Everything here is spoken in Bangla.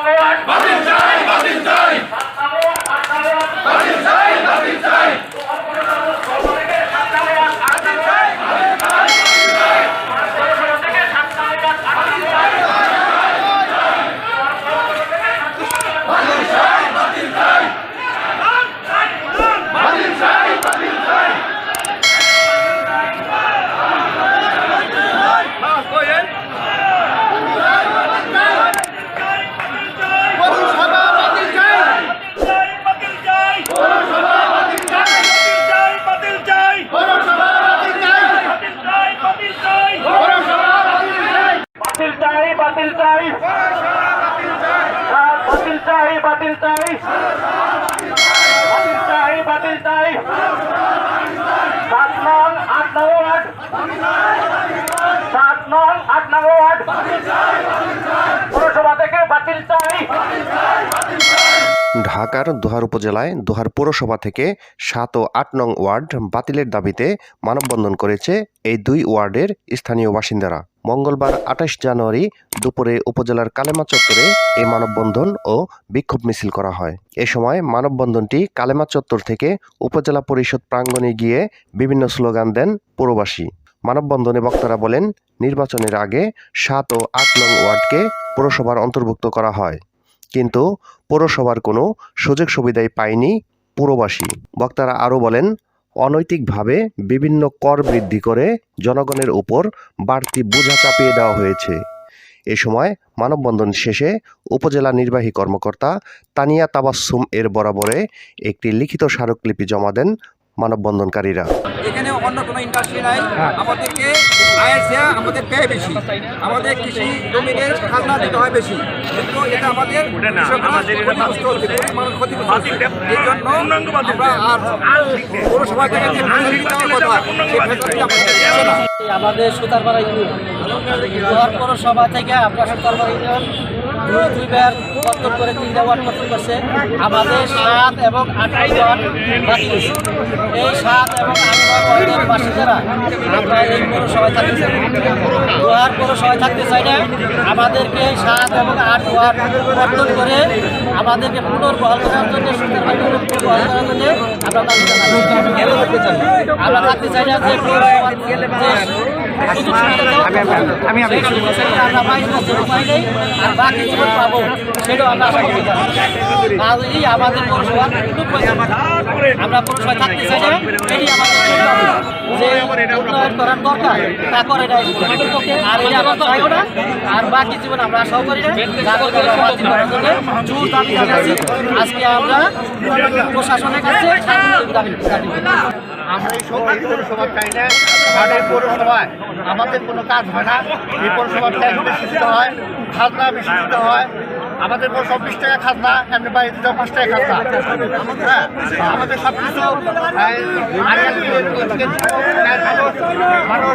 ওয়ার্ড, আট নম্বর ওয়ার্ড। সাত চাই। বাতিল চাই বাতিল চাই। বাতিল চাই। ঢাকার দোহার উপজেলায় দোহার পৌরসভা থেকে সাত ও আট নং ওয়ার্ড বাতিলের দাবিতে মানববন্ধন করেছে এই দুই ওয়ার্ডের স্থানীয় বাসিন্দারা। মঙ্গলবার আঠাশ জানুয়ারি দুপুরে উপজেলার কালেমা চত্বরে এই মানববন্ধন ও বিক্ষোভ মিছিল করা হয়। এ সময় মানববন্ধনটি কালেমা চত্বর থেকে উপজেলা পরিষদ প্রাঙ্গণে গিয়ে বিভিন্ন স্লোগান দেন পুরবাসী। মানববন্ধনে বক্তারা বলেন, নির্বাচনের আগে সাত ও আট নং ওয়ার্ডকে পৌরসভার অন্তর্ভুক্ত করা হয়। কিন্তু পৌরসভার কোনো সুযোগ সুবিধাই পায়নি পুরবাসী। বক্তারা আরও বলেন অনৈতিকভাবে বিভিন্ন কর বৃদ্ধি করে জনগণের উপর বাড়তি বোঝা চাপিয়ে দেওয়া হয়েছে। এ সময় মানববন্ধন শেষে উপজেলা নির্বাহী কর্মকর্তা তানিয়া তাবাসসুম এর বরাবরে একটি লিখিত স্মারকলিপি জমা দেন মানববন্ধনকারীরা। এখানে অন্য কোনো ইন্ডাস্ট্রি নাই। আমাদেরকে আয়ের চেয়ে আমাদের ব্যয় বেশি। আমাদের কৃষি জমিদের খাজনা দিতে হয় বেশি। কিন্তু এটা আমাদের। এই জন্য আমরা আর পৌরসভা থেকে যে কথা আমাদের সুতারপাড়া ইউনিয়ন। দোহার পৌরসভা থেকে সুতারপাড়া ইউনিয়ন দুই দুইবার কর্তন করে তিনটা ওয়ার্ড করছে। আমাদের সাত এবং আট ওয়ার্ড এই সাত এবং আট ওয়ার্ডের বাসিন্দারা আমরা এই পৌরসভায় থাকতে চাই দোহার পৌরসভায় থাকতে চাই না। আমাদেরকে সাত এবং আট ওয়ার্ড কর্তন করে আমাদেরকে পুনর্বহাল করার জন্য পুনর্বহাল করার জন্য আমরা। আমরা থাকতে চাই না যে আমি আমি নাই আর বাকি জীবন পাবো। সেটাও আমরা আশা করতে পারি আমাদের পৌরসভা আমরা পৌরসভায় থাকতে চাই না এটি আমাদের যে উন্নয়ন করার দরকার তা করে নাই আর এটা আমরা চাইও না আর বাকি জীবন আমরা আশাও করি না। যাদের দ্বারা বাতিল করার জন্য জোর দাবি জানাচ্ছি। আজকে আমরা প্রশাসনের কাছে এই সব এই পৌরসভা চাই না আমাদের কোনো কাজ হয় না। এই পৌরসভার ট্যাক্স বেশি দিতে হয়। খাজনা বেশি দিতে হয়। আমাদের পর বিশ টাকা খাজনা, এমনি বাইরে দিতে পাঁচ টাকা খাজনা। হ্যাঁ আমাদের সব কিছু মানুষ